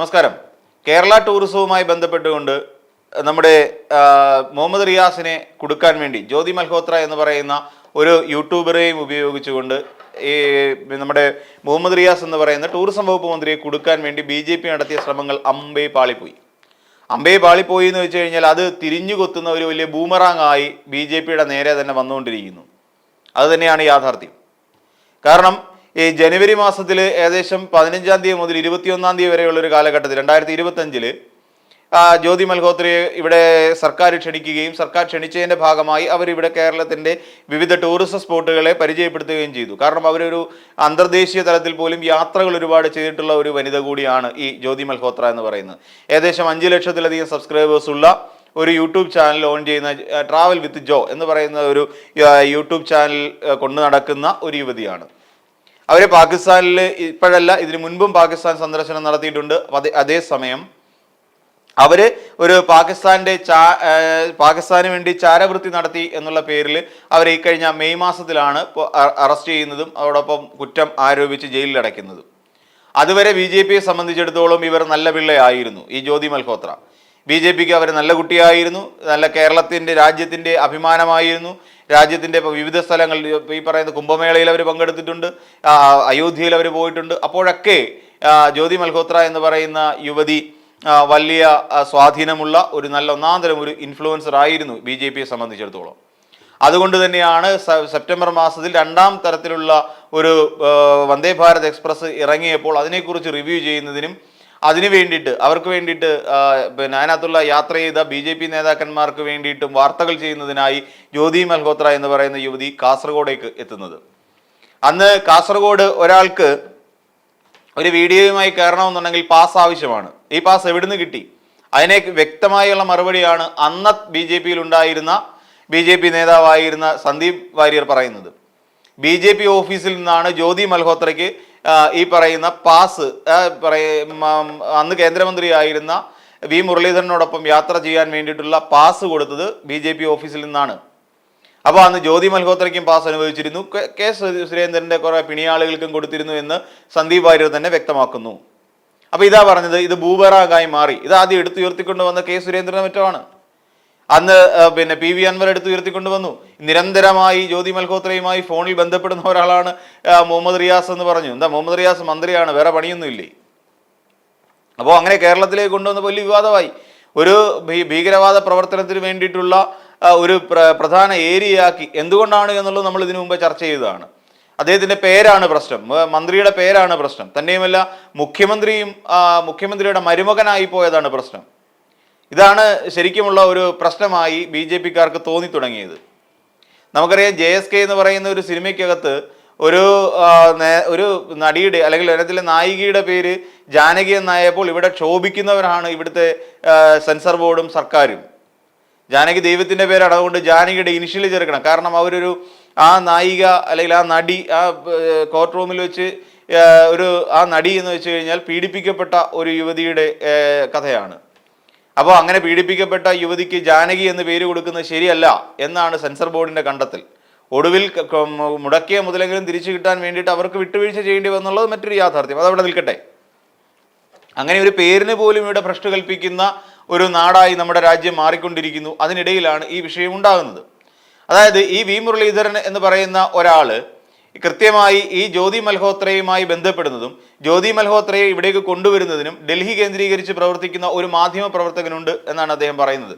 നമസ്കാരം. കേരള ടൂറിസവുമായി ബന്ധപ്പെട്ടുകൊണ്ട് നമ്മുടെ മുഹമ്മദ് റിയാസിനെ കൊടുക്കാൻ വേണ്ടി ജ്യോതി മൽഹോത്ര എന്ന് പറയുന്ന ഒരു യൂട്യൂബറെയും ഉപയോഗിച്ചുകൊണ്ട് ഈ നമ്മുടെ മുഹമ്മദ് റിയാസ് എന്ന് പറയുന്ന ടൂറിസം വകുപ്പ് മന്ത്രിയെ കൊടുക്കാൻ വേണ്ടി ബി ജെ പി നടത്തിയ ശ്രമങ്ങൾ അമ്പേ പാളിപ്പോയി. അമ്പേ പാളിപ്പോയി എന്ന് വെച്ച് കഴിഞ്ഞാൽ അത് തിരിഞ്ഞു കൊത്തുന്ന ഒരു വലിയ ബൂമറാങ് ആയി ബി ജെ പിയുടെ നേരെ തന്നെ വന്നുകൊണ്ടിരിക്കുന്നു. അത് തന്നെയാണ് യാഥാർത്ഥ്യം. കാരണം ഈ ജനുവരി മാസത്തിൽ ഏകദേശം പതിനഞ്ചാം തീയതി മുതൽ ഇരുപത്തിയൊന്നാം തീയതി വരെയുള്ള ഒരു കാലഘട്ടത്തിൽ രണ്ടായിരത്തി ഇരുപത്തഞ്ചിൽ ജ്യോതി മൽഹോത്രയെ ഇവിടെ സർക്കാർ ക്ഷണിക്കുകയും സർക്കാർ ക്ഷണിച്ചതിന്റെ ഭാഗമായി അവർ ഇവിടെ കേരളത്തിന്റെ വിവിധ ടൂറിസം സ്പോട്ടുകളെ പരിചയപ്പെടുത്തുകയും ചെയ്തു. കാരണം അവരൊരു അന്തർദേശീയ തലത്തിൽ പോലും യാത്രകൾ ഒരുപാട് ചെയ്തിട്ടുള്ള ഒരു വനിത കൂടിയാണ് ഈ ജ്യോതി മൽഹോത്ര എന്ന് പറയുന്നത്. ഏകദേശം അഞ്ച് ലക്ഷത്തിലധികം സബ്സ്ക്രൈബേഴ്സ് ഉള്ള ഒരു യൂട്യൂബ് ചാനൽ ഓൺ ചെയ്യുന്ന ട്രാവൽ വിത്ത് ജോ എന്ന് പറയുന്ന ഒരു യൂട്യൂബ് ചാനൽ കൊണ്ടു നടക്കുന്ന ഒരു യുവതിയാണ്. അവർ പാകിസ്ഥാനിൽ ഇപ്പോഴല്ല ഇതിനു മുൻപും പാകിസ്ഥാൻ സന്ദർശനം നടത്തിയിട്ടുണ്ട്. അതേ അതേസമയം അവർ ഒരു പാകിസ്ഥാന്റെ ചാ പാകിസ്ഥാന് വേണ്ടി ചാരവൃത്തി നടത്തി എന്നുള്ള പേരിൽ അവർ ഈ കഴിഞ്ഞ മെയ് മാസത്തിലാണ് അറസ്റ്റ് ചെയ്യുന്നതും അതോടൊപ്പം കുറ്റം ആരോപിച്ച് ജയിലിൽ അടയ്ക്കുന്നതും. അതുവരെ ബി ജെ പിയെ സംബന്ധിച്ചിടത്തോളം ഇവർ നല്ല പിള്ളയായിരുന്നു ഈ ജ്യോതി മൽഹോത്ര. ബി ജെ പിക്ക് അവർ നല്ല കുട്ടിയായിരുന്നു നല്ല കേരളത്തിന്റെ രാജ്യത്തിന്റെ അഭിമാനമായിരുന്നു. രാജ്യത്തിന്റെ ഇപ്പോൾ വിവിധ സ്ഥലങ്ങളിൽ ഈ പറയുന്ന കുംഭമേളയിൽ അവർ പങ്കെടുത്തിട്ടുണ്ട് അയോധ്യയിൽ അവർ പോയിട്ടുണ്ട്. അപ്പോഴൊക്കെ ജ്യോതി മൽഹോത്ര എന്ന് പറയുന്ന യുവതി വലിയ സ്വാധീനമുള്ള ഒരു നല്ല ഒന്നാന്തരം ഒരു ഇൻഫ്ലുവൻസർ ആയിരുന്നു ബി ജെ പിയെ സംബന്ധിച്ചിടത്തോളം. അതുകൊണ്ട് തന്നെയാണ് സെപ്റ്റംബർ മാസത്തിൽ രണ്ടാം തരത്തിലുള്ള ഒരു വന്ദേ ഭാരത് എക്സ്പ്രസ് ഇറങ്ങിയപ്പോൾ അതിനെക്കുറിച്ച് റിവ്യൂ ചെയ്യുന്നതിനും അതിനു വേണ്ടിയിട്ട് അവർക്ക് വേണ്ടിയിട്ട് പിന്നെ അതിനകത്തുള്ള യാത്ര ചെയ്ത ബി ജെ പി നേതാക്കന്മാർക്ക് വേണ്ടിയിട്ടും വാർത്തകൾ ചെയ്യുന്നതിനായി ജ്യോതി മൽഹോത്ര എന്ന് പറയുന്ന യുവതി കാസർഗോഡേക്ക് എത്തുന്നത്. അന്ന് കാസർഗോഡ് ഒരാൾക്ക് ഒരു വീഡിയോയുമായി കയറണമെന്നുണ്ടെങ്കിൽ പാസ് ആവശ്യമാണ്. ഈ പാസ് എവിടുന്ന് കിട്ടി? അതിനെ വ്യക്തമായുള്ള മറുപടിയാണ് അന്ന് ബി ജെ പിയിൽ ഉണ്ടായിരുന്ന ബി ജെ പി നേതാവായിരുന്ന സന്ദീപ് വാര്യർ പറയുന്നത്. ബി ജെ പി ഓഫീസിൽ നിന്നാണ് ജ്യോതി മൽഹോത്രയ്ക്ക് ഈ പറയുന്ന പാസ് അന്ന് കേന്ദ്രമന്ത്രിയായിരുന്ന വി മുരളീധരനോടൊപ്പം യാത്ര ചെയ്യാൻ വേണ്ടിയിട്ടുള്ള പാസ് കൊടുത്തത് ബി ജെ പി ഓഫീസിൽ നിന്നാണ്. അപ്പോൾ അന്ന് ജ്യോതി മൽഹോത്രയ്ക്കും പാസ് അനുവദിച്ചിരുന്നു കെ- സുരേന്ദ്രന്റെ കുറേ പിണിയാളുകൾക്കും കൊടുത്തിരുന്നു എന്ന് സന്ദീപ് വാര്യർ തന്നെ വ്യക്തമാക്കുന്നു. അപ്പോൾ ഇതാ പറഞ്ഞത് ഇത് ഭൂപരാഗായി മാറി. ഇത് ആദ്യം എടുത്തുയർത്തിക്കൊണ്ട് വന്ന കെ സുരേന്ദ്രൻ മറ്റുമാണ് അന്ന് പിന്നെ പി വി അൻവർ എടുത്ത് ഉയർത്തിക്കൊണ്ട് വന്നു. നിരന്തരമായി ജ്യോതി മൽഹോത്രയുമായി ഫോണിൽ ബന്ധപ്പെടുന്ന ഒരാളാണ് മുഹമ്മദ് റിയാസ് എന്ന് പറഞ്ഞു. എന്താ മുഹമ്മദ് റിയാസ്? മന്ത്രിയാണ് വേറെ പണിയൊന്നുമില്ലേ? അപ്പോൾ അങ്ങനെ കേരളത്തിലേക്ക് കൊണ്ടുവന്ന വലിയ വിവാദമായി. ഒരു ഭീകരവാദ പ്രവർത്തനത്തിന് വേണ്ടിയിട്ടുള്ള ഒരു പ്ര- പ്രധാന ഏരിയയാക്കി എന്തുകൊണ്ടാണ് എന്നുള്ളത് നമ്മൾ ഇതിനു മുമ്പ് ചർച്ച ചെയ്തതാണ്. അദ്ദേഹത്തിന്റെ പേരാണ് പ്രശ്നം. മന്ത്രിയുടെ പേരാണ് പ്രശ്നം. തന്നെയുമല്ല മുഖ്യമന്ത്രിയും മുഖ്യമന്ത്രിയുടെ മരുമകനായി പോയതാണ് പ്രശ്നം. ഇതാണ് ശരിക്കുമുള്ള ഒരു പ്രശ്നമായി ബി ജെ പിക്കാർക്ക് തോന്നി തുടങ്ങിയത്. നമുക്കറിയാം ജെ എസ് കെ എന്ന് പറയുന്ന ഒരു സിനിമയ്ക്കകത്ത് ഒരു ഒരു നടിയുടെ അല്ലെങ്കിൽ ഒരത്തിലെ നായികയുടെ പേര് ജാനകി എന്നായപ്പോൾ ഇവിടെ ക്ഷോഭിക്കുന്നവരാണ് ഇവിടുത്തെ സെൻസർ ബോർഡും സർക്കാരും. ജാനകി ദൈവത്തിന്റെ പേരാണ് അതുകൊണ്ട് ജാനകിയുടെ ഇനിഷ്യൽ ചേർക്കണം. കാരണം അവരൊരു ആ നായിക അല്ലെങ്കിൽ ആ നടി ആ കോർട്ട് റൂമിൽ വെച്ച് ഒരു ആ നടി എന്ന് വെച്ച് കഴിഞ്ഞാൽ പീഡിപ്പിക്കപ്പെട്ട ഒരു യുവതിയുടെ കഥയാണ്. അപ്പോൾ അങ്ങനെ പീഡിപ്പിക്കപ്പെട്ട യുവതിക്ക് ജാനകി എന്ന് പേര് കൊടുക്കുന്നത് ശരിയല്ല എന്നാണ് സെൻസർ ബോർഡിന്റെ കണ്ടെത്തൽ. ഒടുവിൽ മുടക്കിയ മുതലെങ്കിലും തിരിച്ചു കിട്ടാൻ വേണ്ടിയിട്ട് അവർക്ക് വിട്ടുവീഴ്ച ചെയ്യേണ്ടി വന്നുള്ളത് മറ്റൊരു യാഥാർത്ഥ്യം. അതവിടെ നിൽക്കട്ടെ. അങ്ങനെ ഒരു പേരിന് പോലും ഇവിടെ ഭ്രഷ്ട് കൽപ്പിക്കുന്ന ഒരു നാടായി നമ്മുടെ രാജ്യം മാറിക്കൊണ്ടിരിക്കുന്നു. അതിനിടയിലാണ് ഈ വിഷയം ഉണ്ടാകുന്നത്. അതായത് ഈ വി മുരളീധരൻ എന്ന് പറയുന്ന ഒരാൾ കൃത്യമായി ഈ ജ്യോതി മൽഹോത്രയുമായി ബന്ധപ്പെടുന്നതും ജ്യോതി മൽഹോത്രയെ ഇവിടേക്ക് കൊണ്ടുവരുന്നതിനും ഡൽഹി കേന്ദ്രീകരിച്ച് പ്രവർത്തിക്കുന്ന ഒരു മാധ്യമ പ്രവർത്തകനുണ്ട് എന്നാണ് അദ്ദേഹം പറയുന്നത്.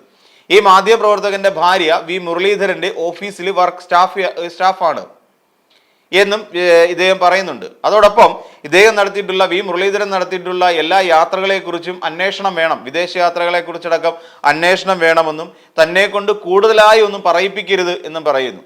ഈ മാധ്യമ പ്രവർത്തകന്റെ ഭാര്യ വി മുരളീധരന്റെ ഓഫീസിൽ വർക്ക് സ്റ്റാഫ് സ്റ്റാഫാണ് എന്നും ഇദ്ദേഹം പറയുന്നുണ്ട്. അതോടൊപ്പം ഇദ്ദേഹം നടത്തിയിട്ടുള്ള വി മുരളീധരൻ നടത്തിയിട്ടുള്ള എല്ലാ യാത്രകളെക്കുറിച്ചും അന്വേഷണം വേണം. വിദേശ യാത്രകളെക്കുറിച്ചടക്കം അന്വേഷണം വേണമെന്നും തന്നെ കൊണ്ട് കൂടുതലായി ഒന്നും പറയിപ്പിക്കരുത് എന്നും പറയുന്നു.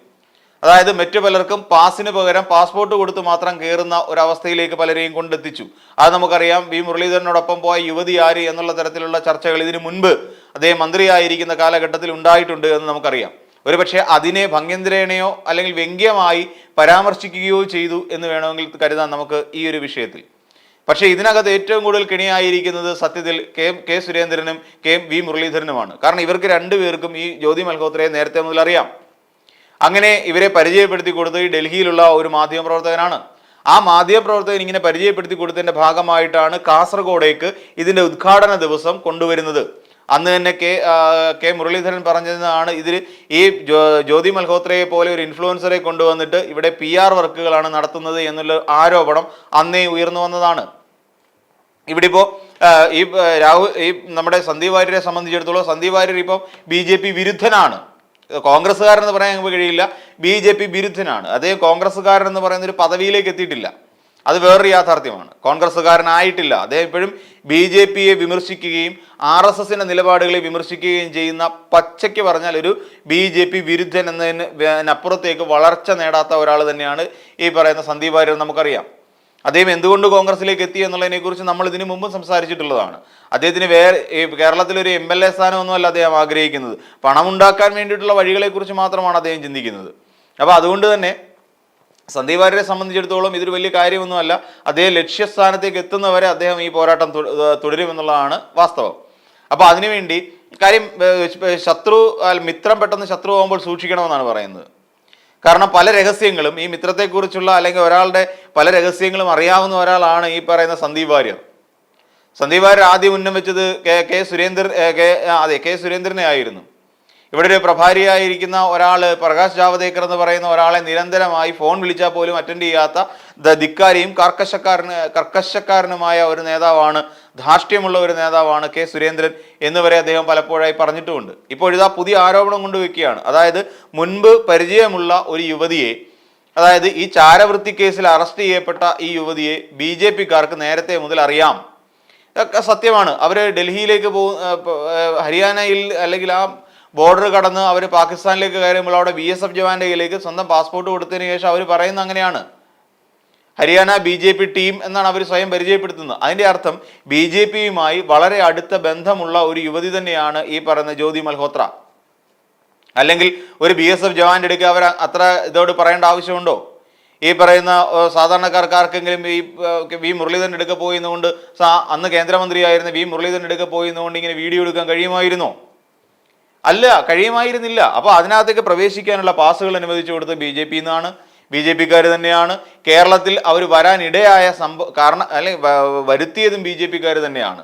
അതായത് മറ്റു പലർക്കും പാസിന് പകരം പാസ്പോർട്ട് കൊടുത്ത് മാത്രം കയറുന്ന ഒരവസ്ഥയിലേക്ക് പലരെയും കൊണ്ടെത്തിച്ചു. അത് നമുക്കറിയാം വി. മുരളീധരനോടൊപ്പം പോയ യുവതി ആര് എന്നുള്ള തരത്തിലുള്ള ചർച്ചകൾ ഇതിനു മുൻപ് അദ്ദേഹം മന്ത്രിയായിരിക്കുന്ന കാലഘട്ടത്തിൽ ഉണ്ടായിട്ടുണ്ട് എന്ന് നമുക്കറിയാം. ഒരുപക്ഷെ അതിനെ ഭംഗ്യന്ദ്രേണയോ അല്ലെങ്കിൽ വ്യംഗ്യമായി പരാമർശിക്കുകയോ ചെയ്തു എന്ന് വേണമെങ്കിൽ കരുതാം നമുക്ക് ഈ ഒരു വിഷയത്തിൽ. പക്ഷേ ഇതിനകത്ത് ഏറ്റവും കൂടുതൽ കെണിയായിരിക്കുന്നത് സത്യത്തിൽ കെ കെ സുരേന്ദ്രനും കെ വി മുരളീധരനുമാണ്. കാരണം ഇവർക്ക് രണ്ടുപേർക്കും ഈ ജ്യോതി മൽഹോത്രയെ നേരത്തെ മുതൽ അറിയാം. അങ്ങനെ ഇവരെ പരിചയപ്പെടുത്തി കൊടുത്തത് ഡൽഹിയിലുള്ള ഒരു മാധ്യമപ്രവർത്തകനാണ്. ആ മാധ്യമപ്രവർത്തകൻ ഇങ്ങനെ പരിചയപ്പെടുത്തി കൊടുത്തതിന്റെ ഭാഗമായിട്ടാണ് കാസർഗോഡേക്ക് ഇതിന്റെ ഉദ്ഘാടന ദിവസം കൊണ്ടുവരുന്നത്. അന്ന് തന്നെ കെ കെ മുരളീധരൻ പറഞ്ഞതാണ് ഇതിൽ ഈ ജ്യോ- ജ്യോതി മൽഹോത്രയെ പോലെ ഒരു ഇൻഫ്ലുവൻസറെ കൊണ്ടുവന്നിട്ട് ഇവിടെ പി ആർ വർക്കുകളാണ് നടത്തുന്നത് എന്നുള്ള ആരോപണം അന്നേ ഉയർന്നു വന്നതാണ്. ഇവിടെ ഇപ്പോൾ ഈ രാഹുൽ ഈ നമ്മുടെ സന്ദീപ് വാര്യരെ സംബന്ധിച്ചിടത്തോളം സന്ദീപ് വാര്യർ ഇപ്പം ബി ജെ പി വിരുദ്ധനാണ്. കോൺഗ്രസ്സുകാരൻ എന്ന് പറയാൻ കഴിയില്ല. ബി ജെ പി വിരുദ്ധനാണ് അദ്ദേഹം കോൺഗ്രസ്സുകാരൻ എന്ന് പറയുന്ന ഒരു പദവിയിലേക്ക് എത്തിയിട്ടില്ല. അത് വേറൊരു യാഥാർത്ഥ്യമാണ്. കോൺഗ്രസ്സുകാരനായിട്ടില്ല. അദ്ദേഹം ഇപ്പോഴും ബി ജെ പിയെ വിമർശിക്കുകയും ആർ എസ് എസിന്റെ നിലപാടുകളെ വിമർശിക്കുകയും ചെയ്യുന്ന പച്ചയ്ക്ക് പറഞ്ഞാൽ ഒരു ബി ജെ പി വിരുദ്ധൻ എന്നതിന് അപ്പുറത്തേക്ക് വളർച്ച നേടാത്ത ഒരാൾ തന്നെയാണ് ഈ പറയുന്ന സന്ദീപ് വാര്യർ നമുക്കറിയാം. അദ്ദേഹം എന്തുകൊണ്ട് കോൺഗ്രസിലേക്ക് എത്തി എന്നുള്ളതിനെ കുറിച്ച് നമ്മൾ ഇതിനു മുമ്പ് സംസാരിച്ചിട്ടുള്ളതാണ്. അദ്ദേഹത്തിന് വേറെ കേരളത്തിൽ കേരളത്തിലൊരു എം എൽ എ സ്ഥാനമൊന്നുമല്ല അദ്ദേഹം ആഗ്രഹിക്കുന്നത്. പണമുണ്ടാക്കാൻ വേണ്ടിയിട്ടുള്ള വഴികളെക്കുറിച്ച് മാത്രമാണ് അദ്ദേഹം ചിന്തിക്കുന്നത്. അപ്പോൾ അതുകൊണ്ട് തന്നെ സന്ദീപ് വാര്യരെ സംബന്ധിച്ചിടത്തോളം ഇതൊരു വലിയ കാര്യമൊന്നുമല്ല. അദ്ദേഹം ലക്ഷ്യസ്ഥാനത്തേക്ക് എത്തുന്നവരെ അദ്ദേഹം ഈ പോരാട്ടം തുടരുമെന്നുള്ളതാണ് വാസ്തവം. അപ്പോൾ അതിനുവേണ്ടി കാര്യം ശത്രു മിത്രം പെട്ടെന്ന് ശത്രു ആകുമ്പോൾ സൂക്ഷിക്കണമെന്നാണ് പറയുന്നത്. കാരണം പല രഹസ്യങ്ങളും ഈ മിത്രത്തെക്കുറിച്ചുള്ള അല്ലെങ്കിൽ ഒരാളുടെ പല രഹസ്യങ്ങളും അറിയാവുന്ന ഒരാളാണ് ഈ പറയുന്ന സന്ദീപ് വാര്യർ. സന്ദീപ് വാര്യർ ആദ്യം ഉന്നം വെച്ചത് കെ കെ സുരേന്ദ്രൻ കെ അതെ കെ സുരേന്ദ്രനെ ആയിരുന്നു. ഇവിടെ ഒരു പ്രഭാരിയായിരിക്കുന്ന ഒരാൾ പ്രകാശ് ജാവദേക്കർ എന്ന് പറയുന്ന ഒരാളെ നിരന്തരമായി ഫോൺ വിളിച്ചാൽ പോലും അറ്റൻഡ് ചെയ്യാത്ത ധിക്കാരിയും കർക്കശക്കാരന് കർക്കശക്കാരനുമായ ഒരു നേതാവാണ് ധാർഷ്ട്യമുള്ള ഒരു നേതാവാണ് കെ സുരേന്ദ്രൻ എന്നുവരെ അദ്ദേഹം പലപ്പോഴായി പറഞ്ഞിട്ടുമുണ്ട്. ഇപ്പോൾ ഇതാ പുതിയ ആരോപണം കൊണ്ടുവയ്ക്കുകയാണ്. അതായത് മുൻപ് പരിചയമുള്ള ഒരു യുവതിയെ അതായത് ഈ ചാരവൃത്തി കേസിൽ അറസ്റ്റ് ചെയ്യപ്പെട്ട ഈ യുവതിയെ ബി ജെ പിക്കാർക്ക് നേരത്തെ മുതൽ അറിയാം. ഇതൊക്കെ സത്യമാണ്. അവർ ഡൽഹിയിലേക്ക് പോ ഹരിയാനയിൽ അല്ലെങ്കിൽ ആ ബോർഡർ കടന്ന് അവർ പാകിസ്ഥാനിലേക്ക് കയറുമ്പോൾ അവിടെ ബി എസ് എഫ് ജവാന്റെ കയ്യിലേക്ക് സ്വന്തം പാസ്പോർട്ട് കൊടുത്തതിന് ശേഷം അവർ പറയുന്നത് അങ്ങനെയാണ്. Haryana B J P team എന്നാണ് അവർ സ്വയം പരിചയപ്പെടുത്തുന്നത്. അതിന്റെ അർത്ഥം ബി ജെ പിയുമായി വളരെ അടുത്ത ബന്ധമുള്ള ഒരു യുവതി തന്നെയാണ് ഈ പറയുന്ന ജ്യോതി മൽഹോത്ര. അല്ലെങ്കിൽ ഒരു ബി എസ് എഫ് ജവാന്റെ അടുക്ക് അവർ അത്ര ഇതോട് പറയേണ്ട ആവശ്യമുണ്ടോ? ഈ പറയുന്ന സാധാരണക്കാർക്കാർക്കെങ്കിലും ഈ വി മുരളീധരൻ എടുക്ക പോയിരുന്നുകൊണ്ട് അന്ന് കേന്ദ്രമന്ത്രിയായിരുന്ന വി മുരളീധരൻ എടുക്ക പോയിരുന്നുകൊണ്ട് ഇങ്ങനെ വീഡിയോ എടുക്കാൻ കഴിയുമായിരുന്നോ? അല്ല കഴിയുമായിരുന്നില്ല. അപ്പോൾ അതിനകത്തേക്ക് പ്രവേശിക്കാനുള്ള പാസുകൾ അനുവദിച്ചു കൊടുത്ത് ബി ജെ പി എന്നാണ്. ബി ജെ പിക്കാർ തന്നെയാണ്. കേരളത്തിൽ അവർ വരാനിടയായ സംഭവ കാരണം അല്ലെങ്കിൽ വരുത്തിയതും ബി ജെ പിക്കാർ തന്നെയാണ്.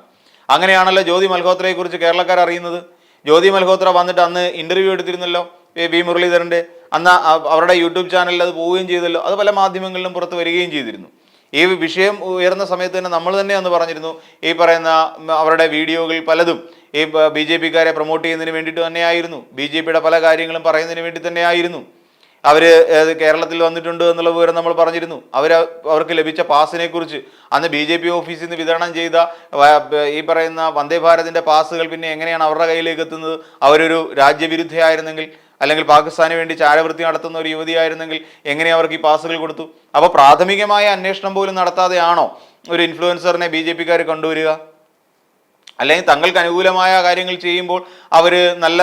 അങ്ങനെയാണല്ലോ ജ്യോതി മൽഹോത്രയെ കുറിച്ച് കേരളക്കാർ അറിയുന്നത് ജ്യോതി മൽഹോത്ര വന്നിട്ട് അന്ന് ഇന്റർവ്യൂ എടുത്തിരുന്നല്ലോ വി മുരളീധരന്റെ അന്ന് അവരുടെ യൂട്യൂബ് ചാനലിൽ അത് പോവുകയും ചെയ്തല്ലോ. അത് പല മാധ്യമങ്ങളിലും പുറത്ത് വരികയും ചെയ്തിരുന്നു. ഈ വിഷയം ഉയർന്ന സമയത്ത് തന്നെ നമ്മൾ തന്നെ അന്ന് പറഞ്ഞിരുന്നു ഈ പറയുന്ന അവരുടെ വീഡിയോകൾ പലതും ഈ ബി ജെ പിക്കാരെ പ്രൊമോട്ട് ചെയ്യുന്നതിന് വേണ്ടിയിട്ട് തന്നെയായിരുന്നു. ബി ജെ പിയുടെ പല കാര്യങ്ങളും പറയുന്നതിന് വേണ്ടി തന്നെയായിരുന്നു. അവർ കേരളത്തിൽ വന്നിട്ടുണ്ട് എന്നുള്ള വിവരം നമ്മൾ പറഞ്ഞിരുന്നു. അവർ അവർക്ക് ലഭിച്ച പാസിനെ കുറിച്ച്. അന്ന് ബി ജെ പി ഓഫീസിൽ നിന്ന് വിതരണം ചെയ്ത ഈ പറയുന്ന വന്ദേ ഭാരതിന്റെ പാസുകൾ പിന്നെ എങ്ങനെയാണ് അവരുടെ കയ്യിലേക്ക് എത്തുന്നത്? അവരൊരു രാജ്യവിരുദ്ധയായിരുന്നെങ്കിൽ അല്ലെങ്കിൽ പാകിസ്ഥാന് വേണ്ടി ചാരവൃത്തി നടത്തുന്ന ഒരു യുവതിയായിരുന്നെങ്കിൽ എങ്ങനെ അവർക്ക് ഈ പാസുകൾ കൊടുത്തു? അപ്പോൾ പ്രാഥമികമായ അന്വേഷണം പോലും നടത്താതെയാണോ ഒരു ഇൻഫ്ലുവൻസറിനെ ബി ജെ പിക്കാർ കൊണ്ടുവരിക? അല്ലെങ്കിൽ തങ്ങൾക്ക് അനുകൂലമായ കാര്യങ്ങൾ ചെയ്യുമ്പോൾ അവർ നല്ല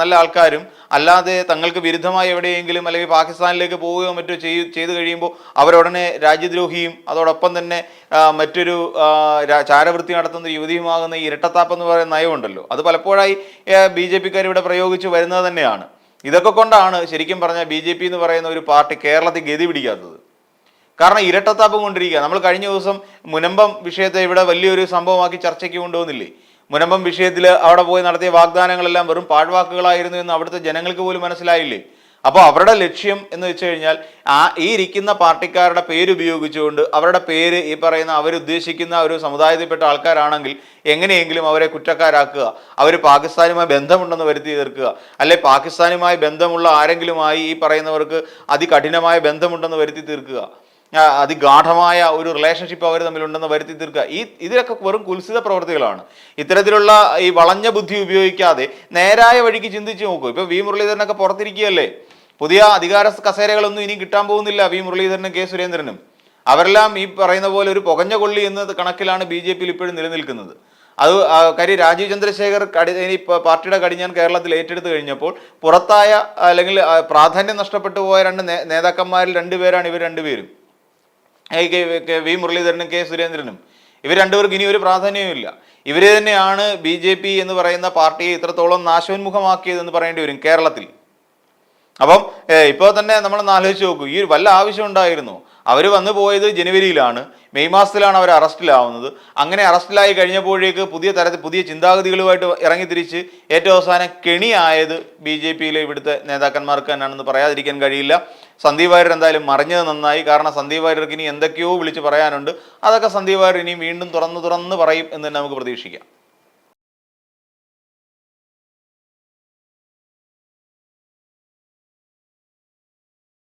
നല്ല ആൾക്കാരും അല്ലാതെ തങ്ങൾക്ക് വിരുദ്ധമായി എവിടെയെങ്കിലും അല്ലെങ്കിൽ പാകിസ്ഥാനിലേക്ക് പോവുകയോ മറ്റോ ചെയ് ചെയ്തു കഴിയുമ്പോൾ അവരുടനെ രാജ്യദ്രോഹിയും അതോടൊപ്പം തന്നെ മറ്റൊരു ചാരവൃത്തി നടത്തുന്ന യുവതിയുമാകുന്ന ഈ ഇരട്ടത്താപ്പ് എന്ന് പറയുന്ന നയമുണ്ടല്ലോ. അത് പലപ്പോഴായി ബി ജെ പിക്കാർ ഇവിടെ പ്രയോഗിച്ച് വരുന്നത് തന്നെയാണ്. ഇതൊക്കെ കൊണ്ടാണ് ശരിക്കും പറഞ്ഞാൽ ബി ജെ പി എന്ന് പറയുന്ന ഒരു പാർട്ടി കേരളത്തിൽ ഗതി പിടിക്കാത്തത്. കാരണം ഇരട്ടത്താപ്പം കൊണ്ടിരിക്കുക നമ്മൾ കഴിഞ്ഞ ദിവസം മുനമ്പം വിഷയത്തെ ഇവിടെ വലിയൊരു സംഭവമാക്കി ചർച്ചയ്ക്ക് കൊണ്ടുവന്നില്ലേ? മുനമ്പം വിഷയത്തിൽ അവിടെ പോയി നടത്തിയ വാഗ്ദാനങ്ങളെല്ലാം വെറും പാഴ്വാക്കുകളായിരുന്നു എന്ന് അവിടുത്തെ ജനങ്ങൾക്ക് പോലും മനസ്സിലായില്ലേ? അപ്പോൾ അവരുടെ ലക്ഷ്യം എന്ന് വെച്ച് കഴിഞ്ഞാൽ ആ ഈ ഇരിക്കുന്ന പാർട്ടിക്കാരുടെ പേരുപയോഗിച്ചുകൊണ്ട് അവരുടെ പേര് ഈ പറയുന്ന അവരുദ്ദേശിക്കുന്ന ഒരു സമുദായത്തിൽപ്പെട്ട ആൾക്കാരാണെങ്കിൽ എങ്ങനെയെങ്കിലും അവരെ കുറ്റക്കാരാക്കുക അവർ പാകിസ്ഥാനുമായി ബന്ധമുണ്ടെന്ന് വരുത്തി തീർക്കുക അല്ലെ പാകിസ്ഥാനുമായി ബന്ധമുള്ള ആരെങ്കിലുമായി ഈ പറയുന്നവർക്ക് അതികഠിനമായ ബന്ധമുണ്ടെന്ന് വരുത്തി തീർക്കുക. അതിഗാഠമായ ഒരു റിലേഷൻഷിപ്പ് അവർ തമ്മിലുണ്ടെന്ന് വരുത്തി തീർക്കുക. ഈ ഇതിലൊക്കെ വെറും കുൽസിത പ്രവൃത്തികളാണ് ഇത്തരത്തിലുള്ള ഈ വളഞ്ഞ ബുദ്ധി ഉപയോഗിക്കാതെ നേരായ വഴിക്ക് ചിന്തിച്ചു നോക്കൂ. ഇപ്പൊ വി മുരളീധരനൊക്കെ പുറത്തിരിക്കുകയല്ലേ? പുതിയ അധികാര കസേരകളൊന്നും ഇനി കിട്ടാൻ പോകുന്നില്ല വി മുരളീധരനും കെ സുരേന്ദ്രനും. അവരെല്ലാം ഈ പറയുന്ന പോലെ ഒരു പുകഞ്ഞ കൊള്ളി എന്ന കണക്കിലാണ് ബി ജെ പിയിൽ ഇപ്പോഴും നിലനിൽക്കുന്നത്. അത് കാര്യം രാജീവ് ചന്ദ്രശേഖർ കടി പാർട്ടിയുടെ കടിഞ്ഞാൻ കേരളത്തിൽ ഏറ്റെടുത്തു കഴിഞ്ഞപ്പോൾ പുറത്തായ അല്ലെങ്കിൽ പ്രാധാന്യം നഷ്ടപ്പെട്ടു പോയ രണ്ട് നേതാക്കന്മാരിൽ രണ്ടുപേരാണ് ഇവർ രണ്ടുപേരും. വി മുരളീധരനും കെ സുരേന്ദ്രനും. ഇവർ രണ്ടുപേർക്ക് ഇനി ഒരു പ്രാധാന്യവുമില്ല. ഇവർ തന്നെയാണ് ബി ജെ പി എന്ന് പറയുന്ന പാർട്ടിയെ ഇത്രത്തോളം നാശോന്മുഖമാക്കിയതെന്ന് പറയേണ്ടി വരും കേരളത്തിൽ. അപ്പം ഇപ്പോൾ തന്നെ നമ്മളൊന്ന് ആലോചിച്ച് നോക്കൂ. ഈ വല്ല ആവശ്യം ഉണ്ടായിരുന്നു. അവർ വന്നു പോയത് ജനുവരിയിലാണ്. മെയ് മാസത്തിലാണ് അവർ അറസ്റ്റിലാവുന്നത്. അങ്ങനെ അറസ്റ്റിലായി കഴിഞ്ഞപ്പോഴേക്ക് പുതിയ തരത്തിൽ പുതിയ ചിന്താഗതികളുമായിട്ട് ഇറങ്ങിത്തിരിച്ച് ഏറ്റവും അവസാനം കെണിയായത് ബി ജെ പിയിലെ ഇവിടുത്തെ നേതാക്കന്മാർക്ക് തന്നെയാണെന്ന് പറയാതിരിക്കാൻ കഴിയില്ല. സന്ദീപ് വാര്യർ എന്തായാലും മറിഞ്ഞത് നന്നായി. കാരണം സന്ദീപ് വാര്യർക്ക് ഇനി എന്തൊക്കെയോ വിളിച്ച് പറയാനുണ്ട്. അതൊക്കെ സന്ദീപ് വാര്യർ ഇനി വീണ്ടും തുറന്ന് തുറന്ന് പറയും എന്ന് തന്നെ നമുക്ക് പ്രതീക്ഷിക്കാം.